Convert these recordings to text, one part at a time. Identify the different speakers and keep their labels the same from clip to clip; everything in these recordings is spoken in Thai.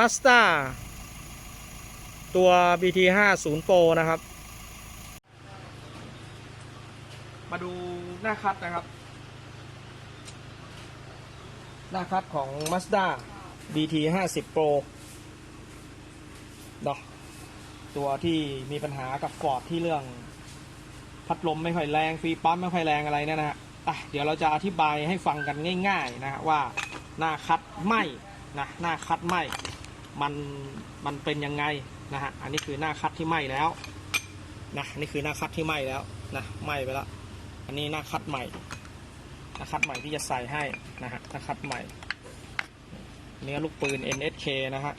Speaker 1: Mazda ตัว BT 5 0 Pro นะครับ มาดูหน้าคัดนะครับ หน้าคัดของ Mazda BT 50 Pro เนาะตัวที่มีปัญหากับฟอร์ดที่เรื่อง พัดลมไม่ค่อยแรงฟรีปั๊มไม่ค่อยแรงอะไรเนี่ยนะฮะอะเดี๋ยวเราจะอธิบายให้ฟังกันง่าย ๆ นะฮะว่าหน้าคัดไหมนะหน้าคัดไหม มันมันเป็นยังไงนะฮะอันนี้คือหน้าคัดที่ไหม้แล้วนะนี่คือหน้าคัดที่ไหม้แล้วนะไหม้ไปแล้วอันนี้หน้าคัดใหม่หน้าคัดใหม่ที่จะใส่ให้นะฮะหน้าคัดใหม่ เนื้อลูกปืน NSK นะฮะ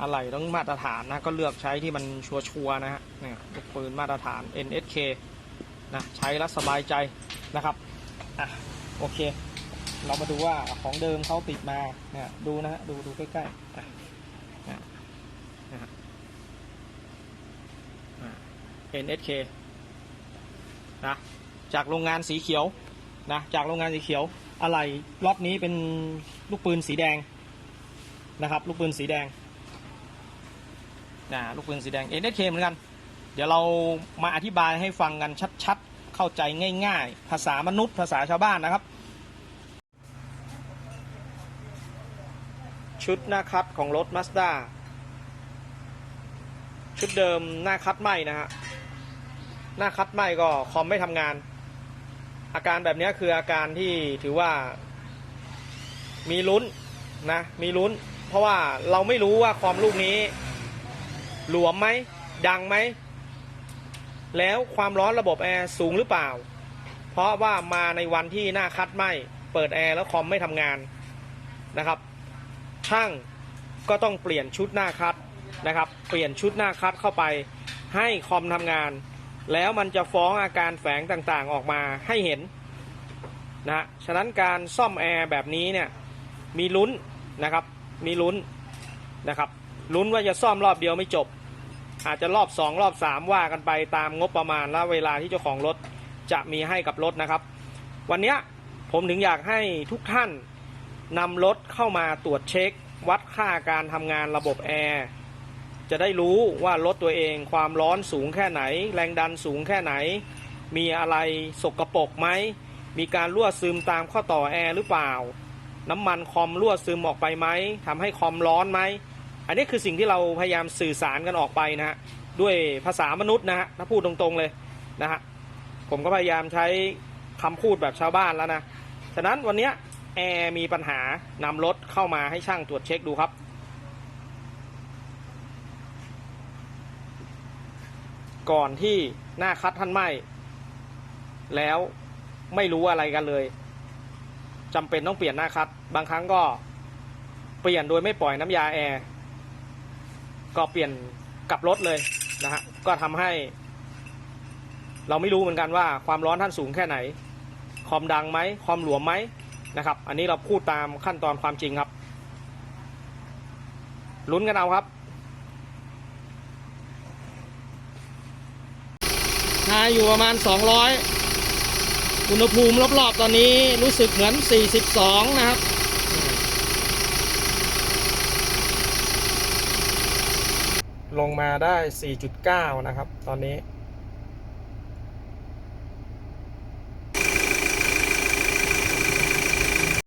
Speaker 1: อะไรต้องมาตรฐานนะก็เลือกใช้ที่มันชัวร์ๆนะฮะเนี่ลูกปืนมาตรฐาน NSK นะใช้แล้วสบายใจนะครับอะโอเค เรามาดูว่าของเดิมเขาติดมาเนี่ยดูนะฮะดูดูใกล้ๆนะนะฮะอะ NSK นะจากโรงงานสีเขียวนะจากโรงงานสีเขียวอะไรล็อตนี้เป็นลูกปืนสีแดงนะครับ ลูกปืนสีแดงนะลูกปืนสีแดง NSK เหมือนกัน เดี๋ยวเรามาอธิบายให้ฟังกันชัดๆ เข้าใจง่ายๆ ภาษามนุษย์ภาษาชาวบ้านนะครับ ชุดหน้าคัดของรถ Mazda ชุดเดิมหน้าคัดไหมนะฮะ หน้าคัดไหมก็คอมไม่ทำงาน อาการแบบนี้คืออาการที่ถือว่า มีลุ้นนะ มีลุ้น เพราะว่าเราไม่รู้ว่าคอมลูกนี้ หลวมไหม ดังไหม แล้วความร้อนระบบแอร์สูงหรือเปล่า เพราะว่ามาในวันที่หน้าคัดไหม เปิดแอร์แล้วคอมไม่ทำงานนะครับ ช่างก็ต้องเปลี่ยนชุดหน้าคัดนะครับ เปลี่ยนชุดหน้าคัดเข้าไปให้คอมทำงาน แล้วมันจะฟ้องอาการแฝงต่างๆออกมาให้เห็นนะฮะฉะนั้นการซ่อมแอร์แบบนี้เนี่ยมีลุ้นนะครับ มีลุ้นนะครับลุ้นว่าจะซ่อมรอบเดียวไม่จบ อาจจะรอบ 2 รอบ 3 ว่ากันไปตามงบประมาณและเวลาที่เจ้าของรถจะมีให้กับรถนะครับ วันนี้ผมถึงอยากให้ทุกท่าน นำรถเข้ามาตรวจเช็ค วัดค่าการทำงานระบบแอร์ จะได้รู้ว่ารถตัวเองความร้อนสูงแค่ไหน แรงดันสูงแค่ไหน มีอะไรสกรปรกไหม มีการรั่วซึมตามข้อต่อแอร์หรือเปล่า น้ำมันคอมรั่วซึมออกไปไหมทำให้คอมร้อนไหม อันนี้คือสิ่งที่เราพยายามสื่อสารกันออกไปนะฮะด้วยภาษามนุษย์นะฮะถ้าพูดตรงๆเลยนะฮะผมก็พยายามใช้คำพูดแบบชาวบ้านแล้วนะ ฉะนั้นวันนี้ แอร์มีปัญหานำรถเข้ามาให้ช่างตรวจเช็คดูครับ ก่อนที่หน้าคัดท่านไหมแล้วไม่รู้อะไรกันเลยจำเป็นต้องเปลี่ยนหน้าคัด บางครั้งก็เปลี่ยนโดยไม่ปล่อยน้ำยาแอร์ก็เปลี่ยนกลับรถเลยนะฮะก็ทำให้ เราไม่รู้เหมือนกันว่าความร้อนท่านสูงแค่ไหน คอมดังไหมคอมหลวมไหม นะครับ อันนี้เราพูดตามขั้นตอนความจริงครับ ลุ้นกันเอาครับทาอยู่ประมาณ 200 อุณหภูมิรอบๆ ตอนนี้รู้สึกเหมือน 42 นะครับลงมาได้ 4.9 นะครับ ตอนนี้